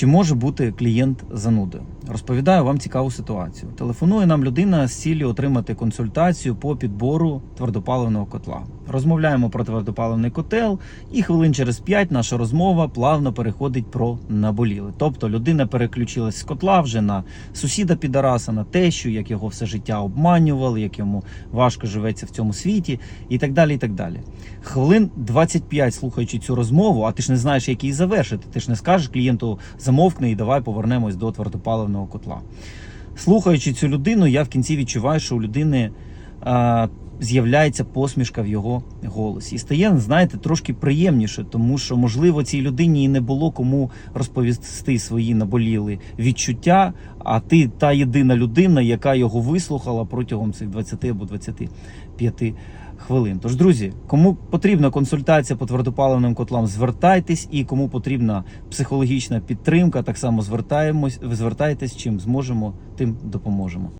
Чи може бути клієнт занудою? Розповідаю вам цікаву ситуацію. Телефонує нам людина з ціллю отримати консультацію по підбору твердопаливного котла. Розмовляємо про твердопаливний котел, і хвилин через п'ять наша розмова плавно переходить про наболіли. Тобто людина переключилась з котла вже на сусіда підараса, на тещу, як його все життя обманювали, як йому важко живеться в цьому світі, і так далі. І так далі. Хвилин 25 слухаючи цю розмову, а ти ж не знаєш, як її завершити. Ти ж не скажеш клієнту замовкни і давай повернемось до твердопаливного котла. Слухаючи цю людину, я в кінці відчуваю, що у людини а, з'являється посмішка в його голосі. І стає, знаєте, трошки приємніше, тому що, можливо, цій людині і не було кому розповісти свої наболіли відчуття, а ти та єдина людина, яка його вислухала протягом цих 20 або 25 хвилин. Тож, друзі, кому потрібна консультація по твердопаливним котлам, звертайтесь, і кому потрібна психологічна підтримка, так само звертаємось, звертайтесь, чим зможемо, тим допоможемо.